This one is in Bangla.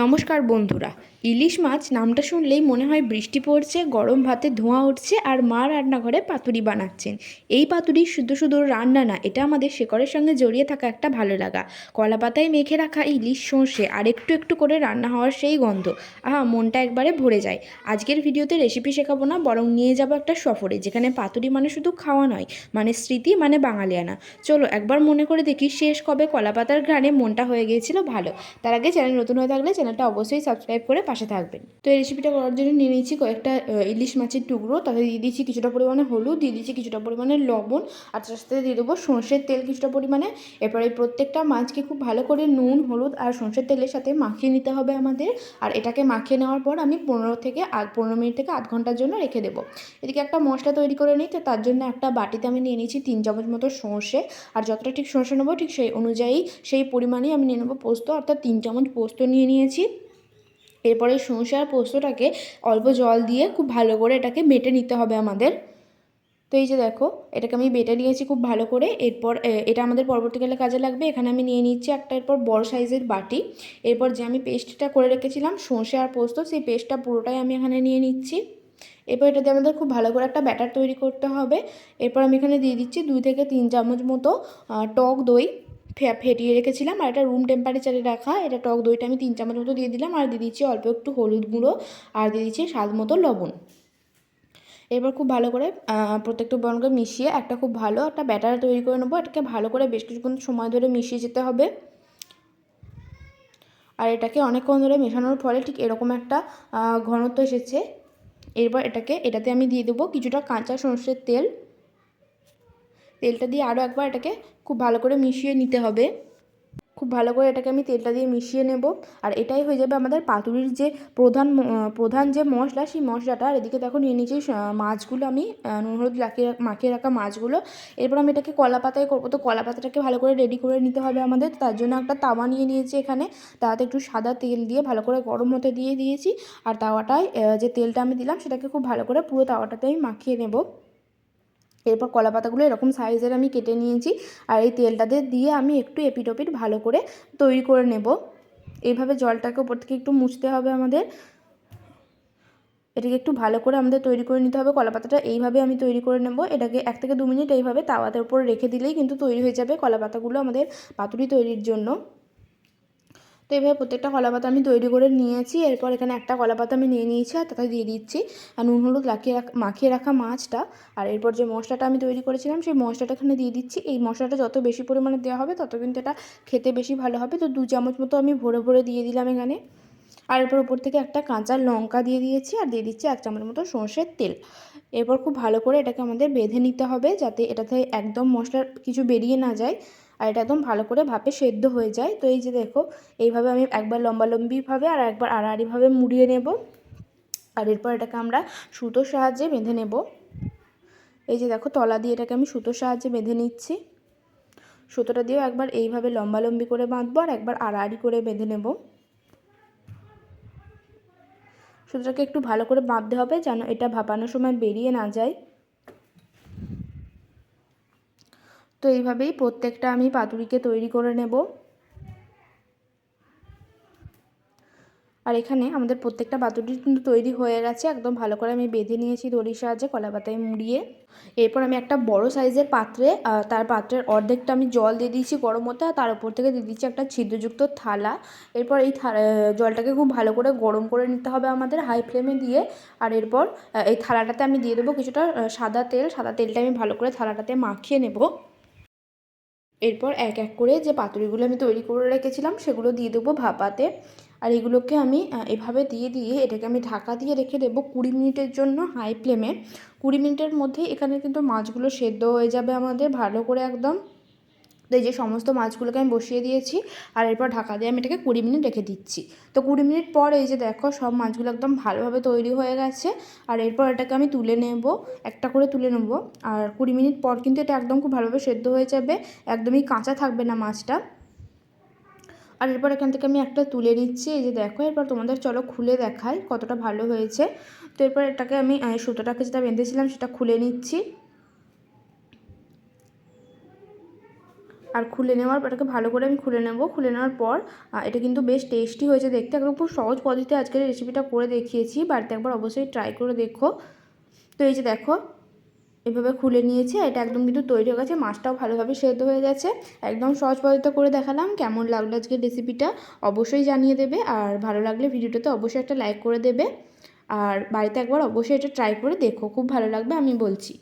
নমস্কার বন্ধুরা। ইলিশ মাছ নামটা শুনলেই মনে হয় বৃষ্টি পড়ছে, গরম ভাতে ধোঁয়া উঠছে আর মা রান্নাঘরে পাতুরি বানাচ্ছেন। এই পাতুরি শুধু শুধু রান্না না, এটা আমাদের শেকড়ের সঙ্গে জড়িয়ে থাকা একটা ভালো লাগা। কলা পাতায় মেখে রাখা ইলিশ সর্ষে আর একটু একটু করে রান্না হওয়ার সেই গন্ধ, আহা, মনটা একবারে ভরে যায়। আজকের ভিডিওতে রেসিপি শেখাবো না, বরং নিয়ে যাব একটা সফরে, যেখানে পাতুরি মানে শুধু খাওয়া নয় মানে স্মৃতি মানে বাঙালিয়ানা চলো একবার মনে করে দেখি শেষ কবে কলা পাতার ঘ্রাণে মনটা হয়ে গিয়েছিল ভালো। তার আগে চ্যানেল নতুন হয়ে থাকলে চ্যানেলটা অবশ্যই সাবস্ক্রাইব করে পাশে থাকবেন। তো এই রেসিপিটা করার জন্য নিয়ে নিয়েছি কয়েকটা ইলিশ মাছের টুকরো। তাতে দিয়ে দিয়েছি কিছুটা পরিমাণে হলুদ, দিয়ে দিয়েছি কিছুটা পরিমাণে লবণ আর তার সাথে দিয়ে দেবো সর্ষের তেল কিছুটা পরিমাণে। এরপরে প্রত্যেকটা মাছকে খুব ভালো করে নুন, হলুদ আর সর্ষের তেলের সাথে মাখিয়ে নিতে হবে আমাদের। আর এটাকে মাখিয়ে নেওয়ার পর আমি পনেরো থেকে আধ পনেরো মিনিট থেকে আধ ঘণ্টার জন্য রেখে দেবো। এদিকে একটা মশলা তৈরি করে নিই, তো তার জন্য একটা বাটিতে আমি নিয়ে নিয়েছি তিন চামচ মতো সর্ষে। আর যতটা ঠিক সর্ষে নেব ঠিক সেই অনুযায়ী সেই পরিমাণেই আমি নিয়ে নেব পোস্ত। অর্থাৎ তিন চামচ পোস্ত নিয়ে নিয়েছি। এরপরে সর্ষে পোস্তটাকে অল্প জল দিয়ে খুব ভালো করে এটাকে বেটে নিতে হবে আমাদের। তো এই যে দেখো, এটাকে আমি বেটে নিয়েছি খুব ভালো করে। এরপর এটা আমাদের পরবর্তীকালে কাজে লাগবে। এখানে আমি নিয়ে নিচ্ছি একটা এরপর বড় সাইজের বাটি। এরপর যে আমি পেস্টটা করে রেখেছিলাম, সর্ষে আর পোস্ত, সেই পেস্টটা পুরোটাই আমি এখানে নিয়ে নিচ্ছি। এরপর এটাতে আমাদের খুব ভালো করে একটা ব্যাটার তৈরি করতে হবে। এরপর আমি এখানে দিয়ে দিচ্ছি দুই থেকে তিন চামচ মতো টক দই। ফেটিয়ে রেখেছিলাম আর এটা রুম টেম্পারেচারে রাখা, এটা টক দইটা আমি তিন চামচ মতো দিয়ে দিলাম আর দিয়ে দিচ্ছি অল্প একটু হলুদ গুঁড়ো আর দিয়ে দিচ্ছি স্বাদ মতো লবণ। এরপর খুব ভালো করে প্রত্যেকটা উপকরণকে মিশিয়ে একটা খুব ভালো একটা ব্যাটার তৈরি করে নেব, এটাকে ভালো করে বেশ কিছুক্ষণ সময় ধরে মিশিয়ে যেতে হবে। আর এটাকে অনেকক্ষণ ধরে মেশানোর ফলে ঠিক এরকম একটা ঘনত্ব এসেছে। এরপর এটাকে, এটাতে আমি দিয়ে দেবো কিছুটা কাঁচা সর্ষের তেল। তেলটা দিয়ে আরও একবার এটাকে খুব ভালো করে মিশিয়ে নিতে হবে। খুব ভালো করে এটাকে আমি তেলটা দিয়ে মিশিয়ে নেব। আর এটাই হয়ে যাবে আমাদের পাতুরির যে প্রধান প্রধান যে মশলা, সেই মশলাটা। আর এদিকে দেখো নিয়ে নিয়েছি মাছগুলো আমি নুন, হলুদ লাকিয়ে মাখিয়ে রাখা মাছগুলো। এরপর আমি এটাকে কলা পাতায় করব। তো কলা পাতাটাকে ভালো করে রেডি করে নিতে হবে আমাদের। তার জন্য একটা তাওয়া নিয়ে নিয়েছি এখানে। তাতে একটু সাদা তেল দিয়ে ভালো করে গরম হতে দিয়ে দিয়েছি। আর তাওয়াটায় যে তেলটা আমি দিলাম, সেটাকে খুব ভালো করে পুরো তাওয়াটাতে আমি মাখিয়ে নেব। এরপর কলা পাতাগুলো এরকম সাইজের আমি কেটে নিয়েছি আর এই তেলটাতে দিয়ে আমি একটু এপিট ওপিট ভালো করে তৈরি করে নেব। এইভাবে জলটাকে ওপর থেকে একটু মুছতে হবে আমাদের। এটাকে একটু ভালো করে আমাদের তৈরি করে নিতে হবে। কলা পাতাটা এইভাবে আমি তৈরি করে নেব। এটাকে এক থেকে দু মিনিট এইভাবে তাওয়াতে উপর রেখে দিলেই কিন্তু তৈরি হয়ে যাবে কলা পাতাগুলো আমাদের পাতুরি তৈরির জন্য। তো এইভাবে প্রত্যেকটা কলা পাতা আমি তৈরি করে নিয়েছি। এরপর এখানে একটা কলা পাতা আমি নিয়ে নিয়েছি আর তাতে দিয়ে দিচ্ছি। আর নুন, হলুদ লাকিয়ে রাখা মাখিয়ে রাখা মাছটা। আর এরপর যে মশলাটা আমি তৈরি করেছিলাম সেই মশলাটা এখানে দিয়ে দিচ্ছি। এই মশলাটা যত বেশি পরিমাণে দেওয়া হবে তত কিন্তু এটা খেতে বেশি ভালো হবে। তো দু চামচ মতো আমি ভরে ভরে দিয়ে দিলাম এখানে। আর এরপর উপর থেকে একটা কাঁচা লঙ্কা দিয়ে দিয়েছি আর দিয়ে দিচ্ছি এক চামচ মতো সর্ষের তেল। এরপর খুব ভালো করে এটাকে আমাদের বেঁধে নিতে হবে যাতে এটাতে একদম মশলার কিছু বেরিয়ে না যায়। আর এটা একদম ভালো করে ভাপে সেদ্ধ হয়ে যায়। তো এই যে দেখো, এইভাবে আমি একবার লম্বালম্বিভাবে আর একবার আড়াআড়িভাবে মুড়িয়ে নেব। আর এরপর এটাকে আমরা সুতোর সাহায্যে বেঁধে নেব। এই যে দেখো, তলা দিয়ে এটাকে আমি সুতোর সাহায্যে বেঁধে নিচ্ছি। সুতোটা দিয়েও একবার এইভাবে লম্বালম্বি করে বাঁধবো আর একবার আড়াআড়ি করে বেঁধে নেব। সুতোটাকে একটু ভালো করে বাঁধতে হবে যেন এটা ভাপানোর সময় বেরিয়ে না যায়। তো এইভাবেই প্রত্যেকটা আমি পাতুরিকে তৈরি করে নেব। আর এখানে আমাদের প্রত্যেকটা পাতুরি কিন্তু তৈরি হয়ে গেছে। একদম ভালো করে আমি বেঁধে নিয়েছি দড়ির সাহায্যে কলা পাতায় মুড়িয়ে। এরপর আমি একটা বড় সাইজের পাত্রে তার পাত্রের অর্ধেকটা আমি জল দিয়ে দিয়েছি গরম হতে, আর তার উপর থেকে দিয়ে দিচ্ছি একটা ছিদ্রযুক্ত থালা। এরপর এই জলটাকে খুব ভালো করে গরম করে নিতে হবে আমাদের হাই ফ্লেমে দিয়ে। আর এরপর এই থালাটাতে আমি দিয়ে দেবো কিছুটা সাদা তেল। সাদা তেলটা আমি ভালো করে থালাটাতে মাখিয়ে নেব। এরপর এক এক করে যে পাতুরিগুলো আমি তৈরি করে রেখেছিলাম, সেগুলো দিয়ে দেবো ভাপাতে। আর এগুলোকে আমি এভাবে দিয়ে দিয়ে এটাকে আমি ঢাকা দিয়ে রেখে দেবো কুড়ি মিনিটের জন্য হাই ফ্লেমে। কুড়ি মিনিটের মধ্যে এখানে কিন্তু মাছগুলো সেদ্ধ হয়ে যাবে আমাদের, ভালো করে একদম তো এই যে সমস্ত মাছগুলোকে আমি বসিয়ে দিয়েছি আর এরপর ঢাকা দিয়ে আমি এটাকে কুড়ি মিনিট রেখে দিচ্ছি। তো কুড়ি মিনিট পর এই যে দেখো সব মাছগুলো একদম ভালোভাবে তৈরি হয়ে গেছে আর এরপর এটাকে আমি তুলে নেব, একটা করে তুলে নেব। আর কুড়ি মিনিট পর কিন্তু এটা একদম খুব ভালোভাবে সেদ্ধ হয়ে যাবে, একদমই কাঁচা থাকবে না মাছটা। আর এরপর এখান থেকে আমি একটা তুলে নিচ্ছি, এই যে দেখো, এরপর তোমাদের চলো খুলে দেখাই কতটা ভালো হয়েছে। তো এরপর এটাকে আমি সুতোটাকে যেটা বেঁধেছিলাম সেটা খুলে নিচ্ছি। আর খুলে নেওয়ার পর, এটাকে ভালো করে আমি খুলে নেব। খুলে নেওয়ার পর এটা কিন্তু বেশ টেস্টি হয়েছে দেখতে। একদম খুব সহজ পদ্ধতিতে আজকের রেসিপিটা করে দেখিয়েছি। বাড়িতে একবার অবশ্যই ট্রাই করে দেখো। তো এই যে দেখো, এভাবে খুলে নিয়েছি এটা একদম কিন্তু তৈরি হয়ে গেছে। মাছটাও ভালোভাবে সেদ্ধ হয়ে গেছে। একদম সহজ পদ্ধতিতে করে দেখালাম কেমন লাগল আজকের রেসিপিটা অবশ্যই জানিয়ে দেবে। আর ভালো লাগলে ভিডিওটাতে অবশ্যই একটা লাইক করে দেবে। আর বাড়িতে একবার অবশ্যই এটা ট্রাই করে দেখো। খুব ভালো লাগবে আমি বলছি।